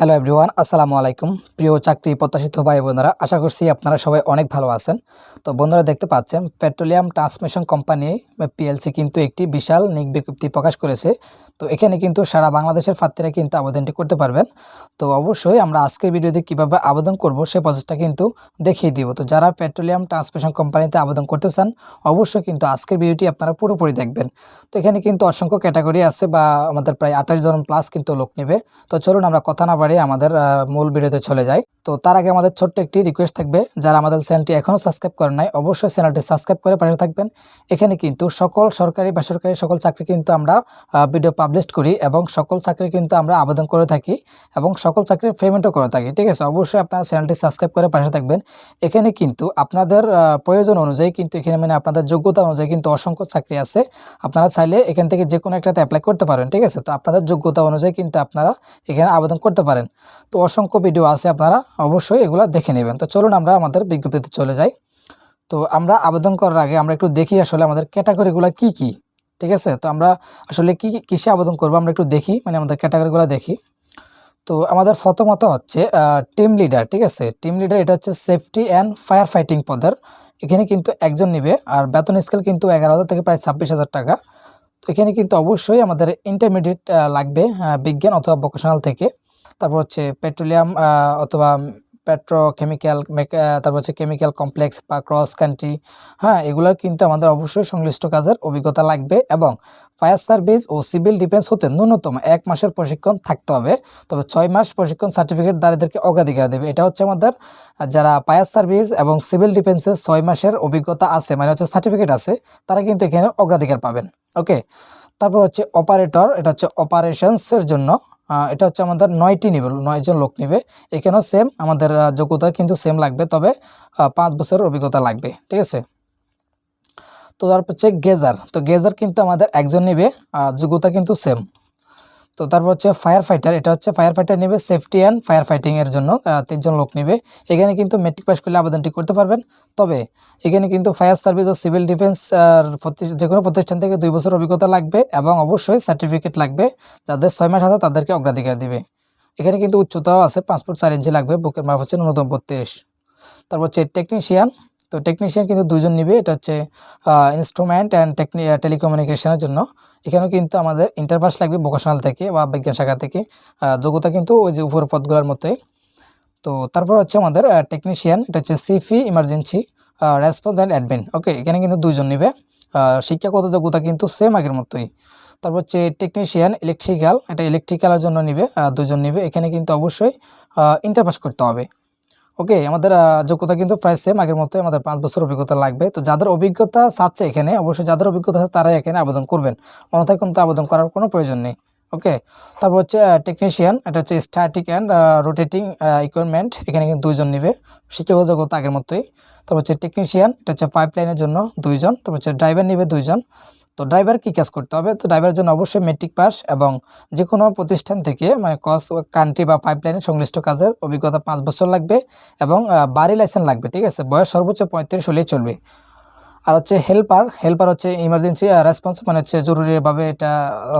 Hello everyone আসসালামু আলাইকুম। প্রিয় চাকরি প্রত্যাশিত ভাই বোনেরা, আশা করছি আপনারা সবাই অনেক ভালো আছেন। তো বন্ধুরা দেখতে পাচ্ছেন, পেট্রোলিয়াম ট্রান্সমিশন কোম্পানি পিএলসি কিন্তু একটি বিশাল নিক বিজ্ঞপ্তি প্রকাশ করেছে। তো এখানে কিন্তু সারা বাংলাদেশের প্রার্থীরা কিন্তু আবেদনটি করতে পারবেন। তো অবশ্যই আমরা আজকের ভিডিওতে কীভাবে আবেদন করব সে প্রসেসটা কিন্তু দেখিয়ে দিব। তো যারা পেট্রোলিয়াম ট্রান্সমিশন কোম্পানিতে আবেদন করতে চান, অবশ্যই কিন্তু আজকের ভিডিওটি আপনারা পুরোপুরি দেখবেন। তো এখানে কিন্তু অসংখ্য ক্যাটাগরি আছে বা আমাদের প্রায় আঠাশ জন প্লাস কিন্তু লোক নেবে। তো চলুন আমরা কথা না বাড়িয়ে আমাদের মূল ভিডিওতে চলে যাই। তো তার আগে আমাদের ছোট্ট একটি রিকোয়েস্ট থাকবে। যারা আমাদের চ্যানেলটি এখনও সাবস্ক্রাইব করেন নাই, অবশ্যই চ্যানেলটি সাবস্ক্রাইব করে পাশে থাকবেন। এখানে কিন্তু সকল সরকারি, বেসরকারি সকল চাকরি কিন্তু আমরা ভিডিও পাবলিশ করি এবং সকল চাকরি কিন্তু আমরা আবেদন করে থাকি এবং সকল চাকরির পেমেন্টও করে থাকি। ঠিক আছে? অবশ্যই আপনারা চ্যানেলটি সাবস্ক্রাইব করে পাশে থাকবেন। এখানে কিন্তু আপনাদের প্রয়োজন অনুযায়ী কিন্তু এখানে মানে আপনাদের যোগ্যতা অনুযায়ী কিন্তু অসংখ্য চাকরি আছে। আপনারা চাইলে এখান থেকে যে কোনো একটাতে অ্যাপ্লাই করতে পারেন। ঠিক আছে? তো আপনাদের যোগ্যতা অনুযায়ী কিন্তু আপনারা এখানে আবেদন করতে পারেন। তো অসংখ্য ভিডিও আছে আপনারা অবশ্যই এগুলো দেখে নেবেন। তো চলুন আমরা আমাদের বিজ্ঞপ্তিতে চলে যাই। তো আমরা আবেদন করার আগে আমরা একটু দেখি আসলে আমাদের ক্যাটাগরিগুলো কি কি? ঠিক আছে? তো আমরা আসলে কি কিসে আবেদন করব আমরা একটু দেখি মানে আমাদের ক্যাটাগরিগুলো দেখি। তো আমাদের প্রথমত হচ্ছে টিম লিডার ঠিক আছে? টিম লিডার এটা হচ্ছে সেফটি অ্যান্ড ফায়ার ফাইটিং পদের। এখানে কিন্তু একজন নিবে, আর বেতন স্কেল কিন্তু এগারো হাজার থেকে প্রায় ছাব্বিশ হাজার টাকা। তো এখানে কিন্তু অবশ্যই আমাদের ইন্টারমিডিয়েট লাগবে বিজ্ঞান অথবা ভোকেশনাল থেকে। তারপর হচ্ছে পেট্রোলিয়াম অথবা পেট্রোকেমিক্যাল তারপর হচ্ছে কেমিক্যাল কমপ্লেক্স বা ক্রস কান্ট্রি হ্যাঁ এগুলোর কিন্তু আমাদের অবশ্যই সংশ্লিষ্ট কাজের অভিজ্ঞতা লাগবে এবং ফায়ার সার্ভিস ও সিভিল ডিফেন্স হতে ন্যূনতম এক মাসের প্রশিক্ষণ থাকতে হবে। তবে ছয় মাস প্রশিক্ষণ সার্টিফিকেট দ্বারাদেরকে অগ্রাধিকার দেবে। এটা হচ্ছে আমাদের যারা ফায়ার সার্ভিস এবং সিভিল ডিফেন্সের ছয় মাসের অভিজ্ঞতা আছে মানে হচ্ছে সার্টিফিকেট আছে, তারা কিন্তু এখানে অগ্রাধিকার পাবেন। ওকে তারপর হচ্ছে অপারেটর এটা হচ্ছে অপারেশনসের জন্য। এটা হচ্ছে আমাদের নয়টি নেবে নয়জন লোক নিবে। এখানেও সেম আমাদের যোগ্যতা কিন্তু সেম লাগবে, তবে পাঁচ বছরের অভিজ্ঞতা লাগবে, ঠিক আছে? তো তারপর হচ্ছে গেজার, তো গেজার কিন্তু আমাদের একজন নেবে যোগ্যতা কিন্তু সেম তো তারপর হচ্ছে ফায়ার ফাইটার এটা হচ্ছে ফায়ার ফাইটার নেবে সেফটি অ্যান্ড ফায়ার ফাইটিং এর জন্য তিনজন লোক নেবে। এখানে কিন্তু মেট্রিক পাস করলে আবেদনটি করতে পারবেন। তবে এখানে কিন্তু ফায়ার সার্ভিস ও সিভিল ডিফেন্স যে কোনো প্রতিষ্ঠান থেকে দুই বছর অভিজ্ঞতা লাগবে এবং অবশ্যই সার্টিফিকেট লাগবে। যাদের ছয় মাস আছে তাদেরকে অগ্রাধিকার দিবে। এখানে কিন্তু উচ্চতাও আছে পাসপোর্ট চার ইঞ্চি লাগবে, বুকের মাপ হচ্ছে ন্যূনতম বত্রিশ। তারপর হচ্ছে টেকনিশিয়ান তো টেকনিশিয়ান কিন্তু দুজন নিবে, এটা হচ্ছে ইনস্ট্রুমেন্ট অ্যান্ড টেকনি টেলিকমিউনিকেশনের জন্য। এখানেও কিন্তু আমাদের ইন্টারপাস লাগবে ভোকেশনাল থেকে বা বিজ্ঞান শাখা থেকে। যোগ্যতা কিন্তু ওই যে উপর পদগুলোর মতোই। তো তারপর হচ্ছে আমাদের টেকনিশিয়ান এটা হচ্ছে সিফি emergency response and admin okay এখানে কিন্তু দুইজন নিবে। শিক্ষাগত যোগ্যতা কিন্তু সেম আগের মতোই। তারপর হচ্ছে টেকনিশিয়ান ইলেকট্রিক্যাল এটা ইলেকট্রিক্যালের জন্য নিবে দুজন নিবে। এখানে কিন্তু অবশ্যই ইন্টারপাস করতে হবে। ওকে আমাদের যোগ্যতা কিন্তু প্রায় সেম আগের মতোই আমাদের পাঁচ বছর অভিজ্ঞতা লাগবে। তো যাদের অভিজ্ঞতা চাচ্ছে এখানে, অবশ্যই যাদের অভিজ্ঞতা আছে তারাই এখানে আবেদন করবেন। অন্যথায় কিন্তু আবেদন করার কোনো প্রয়োজন নেই। ওকে তারপর হচ্ছে টেকনিশিয়ান এটা হচ্ছে স্ট্যাটিক অ্যান্ড রোটেটিং ইকুইপমেন্ট এখানে কিন্তু দুইজন নিবে। শিক্ষাগত যোগ্যতা আগের মতোই। তারপর হচ্ছে টেকনিশিয়ান এটা হচ্ছে পাইপ লাইনের জন্য দুইজন। তারপর হচ্ছে ড্রাইভার নিবে দুইজন। তো ড্রাইভার কী কাজ করতে হবে? তো ড্রাইভারের জন্য অবশ্যই মেট্রিক পাস এবং যে কোনো প্রতিষ্ঠান থেকে মানে কস কান্ট্রি বা পাইপলাইনের সংশ্লিষ্ট কাজের অভিজ্ঞতা পাঁচ বছর লাগবে এবং বাড়ি লাইসেন্স লাগবে, ঠিক আছে? বয়স সর্বোচ্চ পঁয়ত্রিশ হলেই চলবে। আর হচ্ছে হেল্পার হেল্পার হচ্ছে ইমার্জেন্সি রেসপন্স মানে হচ্ছে জরুরিভাবে এটা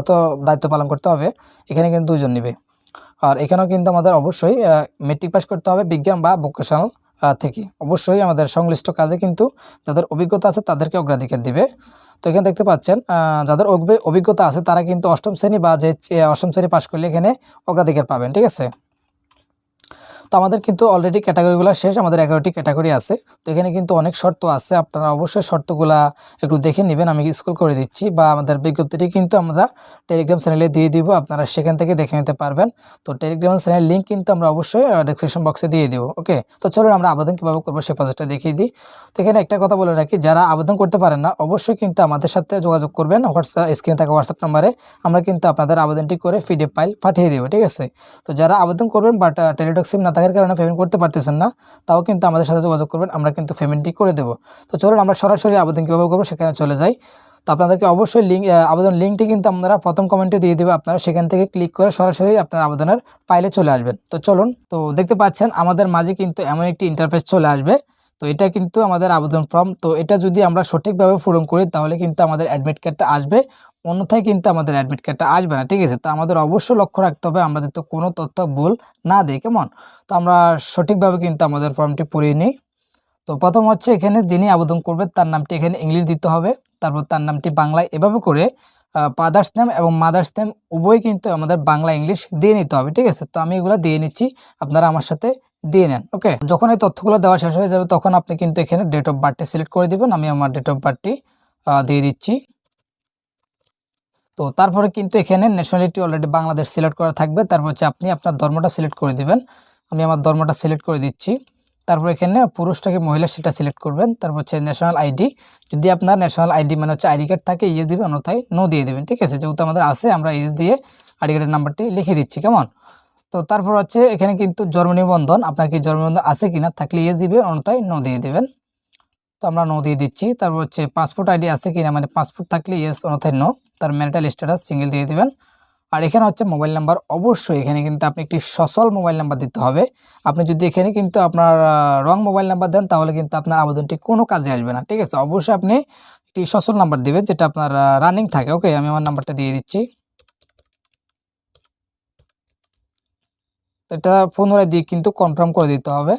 অত দায়িত্ব পালন করতে হবে, এখানে কিন্তু দুজন নেবে। আর এখানেও কিন্তু আমাদের অবশ্যই মেট্রিক পাস করতে হবে বিজ্ঞান বা ভোকেশনাল থেকে। অবশ্যই আমাদের সংশ্লিষ্ট কাজে কিন্তু যাদের অভিজ্ঞতা আছে তাদেরকে অগ্রাধিকার দিবে। তো এখানে দেখতে পাচ্ছেন যাদের অভিজ্ঞতা আছে তারা কিন্তু অষ্টম শ্রেণি বা যে অষ্টম শ্রেণি পাশ করলে এখানে অগ্রাধিকার পাবেন, ঠিক আছে? তো আমাদের কিন্তু অলরেডি ক্যাটাগরিগুলো শেষ, আমাদের এগারোটি ক্যাটাগরি আছে। তো এখানে কিন্তু অনেক শর্ত আছে, আপনারা অবশ্যই শর্তগুলা একটু দেখে নেবেন, আমি স্কুল করে দিচ্ছি বা আমাদের বিজ্ঞপ্তিটি কিন্তু আমরা টেলিগ্রাম চ্যানেলে দিয়ে দিব, আপনারা সেখান থেকে দেখে নিতে পারবেন। তো টেলিগ্রাম চ্যানেলের লিঙ্ক কিন্তু আমরা অবশ্যই ডিসক্রিপশন বক্সে দিয়ে দিব ওকে তো চলুন আমরা আবেদন কীভাবে করব সেই প্রজেক্টটা দেখিয়ে দিই। তো এখানে একটা কথা বলে রাখি, যারা আবেদন করতে পারেন না, অবশ্যই কিন্তু আমাদের সাথে যোগাযোগ করবেন, হোয়াটসঅ্যাপ স্ক্রিনে থাকা হোয়াটসঅ্যাপ নাম্বারে। আমরা কিন্তু আপনাদের আবেদনটি করে পিডিএফ ফাইল পাঠিয়ে দেবো, ঠিক আছে? তো যারা আবেদন করবেন বাট টেলিটক সিম না থাকার কারণে পেমেন্ট করতে পারতেছেন না, তাও কিন্তু আমাদের সাথে যোগাযোগ করবেন, আমরা কিন্তু পেমেন্টটি করে দেবো। তো চলুন আমরা সরাসরি আবেদন কীভাবে করব সেখানে চলে যাই। তো আপনাদেরকে অবশ্যই লিঙ্ক আবেদন লিঙ্কটি কিন্তু আপনারা প্রথম কমেন্টে দিয়ে দেবে, আপনারা সেখান থেকে ক্লিক করে সরাসরি আপনার আবেদনের পাইলে চলে আসবেন। তো চলুন, তো দেখতে পাচ্ছেন আমাদের মাঝে কিন্তু এমন একটি ইন্টারফেস চলে আসবে। তো এটা কিন্তু আমাদের আবেদন ফর্ম তো এটা যদি আমরা সঠিকভাবে পূরণ করি, তাহলে কিন্তু আমাদের অ্যাডমিট কার্ডটা আসবে। অন্যথায় কিন্তু আমাদের অ্যাডমিট কার্ডটা আসবে না, ঠিক আছে? তো আমাদের অবশ্যই লক্ষ্য রাখতে হবে আমরা যাতে কোনো তথ্য ভুল না দিই, কেমন? তো আমরা সঠিকভাবে কিন্তু আমাদের ফর্মটি পড়িয়ে নিই। তো প্রথম হচ্ছে এখানে যিনি আবেদন করবে, তার নামটি এখানে ইংলিশ দিতে হবে। তারপর তার নামটি বাংলায় এভাবে করে ফাদার্স নেম এবং মাদার্স নেম উভয় কিন্তু আমাদের বাংলা, ইংলিশ দিয়ে নিতে হবে, ঠিক আছে? তো আমি এগুলো দিয়ে নিচ্ছি। আপনারা আমার সাথে দিয়ে নেন ওকে যখন এই তথ্যগুলো দেওয়া শেষ হয়ে যাবে, তখন আপনি কিন্তু এখানে ডেট অফ বার্থটি সিলেক্ট করে দিবেন। আমি আমার ডেট অফ বার্থটি দিয়ে দিচ্ছি। তো তারপরে কিন্তু এখানে ন্যাশনালিটি অলরেডি বাংলাদেশ সিলেক্ট করা থাকবে। তারপর হচ্ছে আপনি আপনার ধর্মটা সিলেক্ট করে দিবেন। আমি আমার ধর্মটা সিলেক্ট করে দিচ্ছি। তারপর এখানে পুরুষটাকে মহিলা সেটা সিলেক্ট করবেন। তারপর হচ্ছে ন্যাশনাল আইডি যদি আপনার ন্যাশনাল আইডি মানে হচ্ছে আইডি কার্ড থাকে ইয়েস দিবেন, অন্যথায় নো দিয়ে দেবেন, ঠিক আছে? যেহেতু আমাদের আছে, আমরা ইয়েস দিয়ে আইডি কার্ডের নাম্বারটি লিখে দিচ্ছি, কেমন? তো তারপর হচ্ছে এখানে কিন্তু জন্ম নিবন্ধন, আপনার কি জন্ম নিবন্ধন আছে কিনা থাকলে ইয়েস দিবেন, অন্যথায় নো দিয়ে দেবেন। তো আমরা নো দিয়ে দিচ্ছি, তারপর হচ্ছে পাসপোর্ট আইডি আছে কিনা মানে পাসপোর্ট থাকলে ইয়েস অন্যথায় নো তার ম্যারিটাল স্ট্যাটাস সিঙ্গেল দিয়ে দেবেন। আর এখানে হচ্ছে মোবাইল নাম্বার অবশ্যই এখানে কিন্তু আপনি একটি সচল মোবাইল নাম্বার দিতে হবে। আপনি যদি এখানে কিন্তু আপনার রং মোবাইল নাম্বার দেন, তাহলে কিন্তু আপনার আবেদনটি কোনো কাজে আসবে না, ঠিক আছে? অবশ্যই আপনি একটি সচল নাম্বার দিবেন, যেটা আপনার রানিং থাকে ওকে আমি আমার নাম্বারটা দিয়ে দিচ্ছি। এটা পুনরায় দিয়ে কিন্তু কনফার্ম করে দিতে হবে।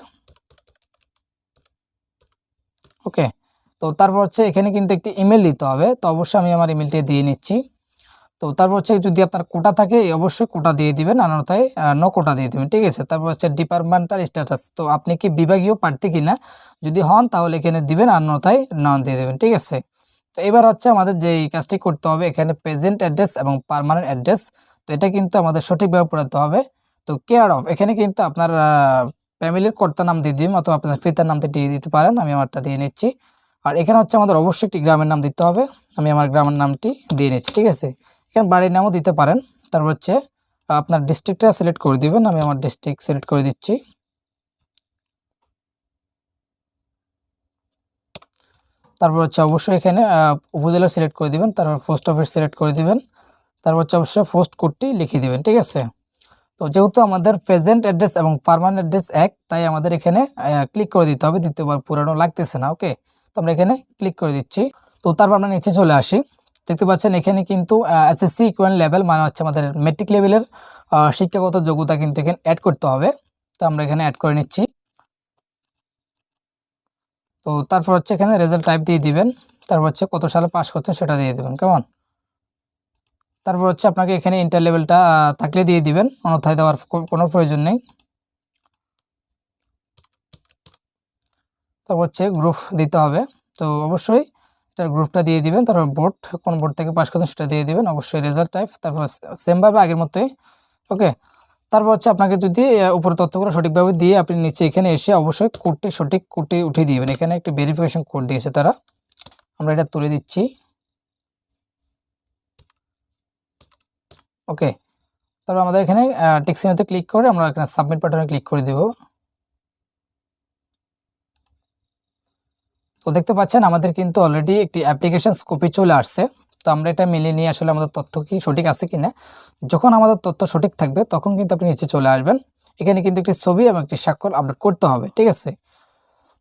ওকে তো তারপর হচ্ছে এখানে কিন্তু একটি ইমেল দিতে হবে। তো অবশ্যই আমি আমার ইমেলটি দিয়ে নিচ্ছি। তো তারপর হচ্ছে যদি আপনার কোটা থাকে অবশ্যই কোটা দিয়ে দিবেন, অন্যথায় নো কোটা দিয়ে দেবেন, ঠিক আছে? তারপর হচ্ছে ডিপার্টমেন্টাল স্ট্যাটাস তো আপনি কি বিভাগীয় প্রার্থী কিনা? যদি হন, তাহলে এখানে দিবেন, অন্যথায় নন দিয়ে দেবেন, ঠিক আছে? তো এবার হচ্ছে আমাদের যে কাজটি করতে হবে, এখানে প্রেজেন্ট অ্যাড্রেস এবং পারমানেন্ট অ্যাড্রেস তো এটা কিন্তু আমাদের সঠিকভাবে পড়াতে হবে। তো কেয়ার অফ এখানে কিন্তু আপনার ফ্যামিলির কর্তার নাম দিয়ে দিন অথবা আপনার পিতার নামটা দিয়ে দিতে পারেন, আমি আমারটা দিয়ে নিচ্ছি। আর এখানে হচ্ছে আমাদের অবশ্যই একটি গ্রামের নাম দিতে হবে, আমি আমার গ্রামের নামটি দিয়ে নিচ্ছি, ঠিক আছে? এখানে বাড়ির নামও দিতে পারেন, তারপর হচ্ছে, আপনার ডিস্ট্রিক্টটা সিলেক্ট করে দিবেন, আমি আমার ডিস্ট্রিক্ট সিলেক্ট করে দিচ্ছি। তারপর হচ্ছে অবশ্যই এখানে উপজেলা সিলেক্ট করে দিবেন, তারপর পোস্ট অফিস সিলেক্ট করে দিবেন, তারপর হচ্ছে অবশ্যই পোস্ট কোডটি লিখে দিবেন, ঠিক আছে? তো যেহেতু আমাদের প্রেজেন্ট অ্যাড্রেস এবং পারমানেন্ট অ্যাড্রেস এক, তাই আমাদের এখানে ক্লিক করে দিতে হবে। দ্বিতীয়বার পুরানো লাগতেছে না ওকে তো আমরা এখানে ক্লিক করে দিচ্ছি। তো তারপর আমরা নিচে চলে আসি। দেখতে পাচ্ছেন এখানে কিন্তু এসএসসি ইকুয়াল লেভেল মানে হচ্ছে আমাদের মেট্রিক লেভেলের শিক্ষাগত যোগ্যতা কিন্তু এখানে অ্যাড করতে হবে। তো আমরা এখানে অ্যাড করে নিচ্ছি। তো তারপর হচ্ছে এখানে রেজাল্ট টাইপ দিয়ে দিবেন। তারপর হচ্ছে কত সালে পাস করছেন সেটা দিয়ে দেবেন, কেমন? তারপর হচ্ছে আপনাকে এখানে ইন্টার লেভেলটা থাকলে দিয়ে দিবেন। অন্যথায় দেওয়ার কোনো প্রয়োজন নেই। তারপর হচ্ছে গ্রুপ দিতে হবে। তো অবশ্যই এটার গ্রুপটা দিয়ে দিবেন। তারপর বোর্ড কোন বোর্ড থেকে পাস করছেন সেটা দিয়ে দিবেন। অবশ্যই রেজাল্ট টাইপ তারপর সেমভাবে আগের মতোই ওকে তারপর হচ্ছে আপনাকে যদি উপরে তথ্যগুলো সঠিকভাবে দিয়ে আপনি নিচে এখানে এসে অবশ্যই কোডটি সঠিক কোডটি উঠিয়ে দিবেন। এখানে একটি ভেরিফিকেশন কোড দিয়েছে তারা। আমরা এটা তুলে দিচ্ছি। ওকে তারপর আমাদের এখানে টেক্সিনোতে ক্লিক করে আমরা এখানে সাবমিট বাটনে ক্লিক করে দেব। তো দেখতে পাচ্ছেন, আমাদের কিন্তু অলরেডি একটি অ্যাপ্লিকেশন কপি চলে আসছে। তো আমরা এটা মিলিয়ে নিয়ে আসলে আমাদের তথ্য কি সঠিক আছে কি না যখন আমাদের তথ্য সঠিক থাকবে তখন কিন্তু আপনি নিচে চলে আসবেন। এখানে কিন্তু একটি ছবি এবং একটি স্বাক্ষর আপলোড করতে হবে, ঠিক আছে?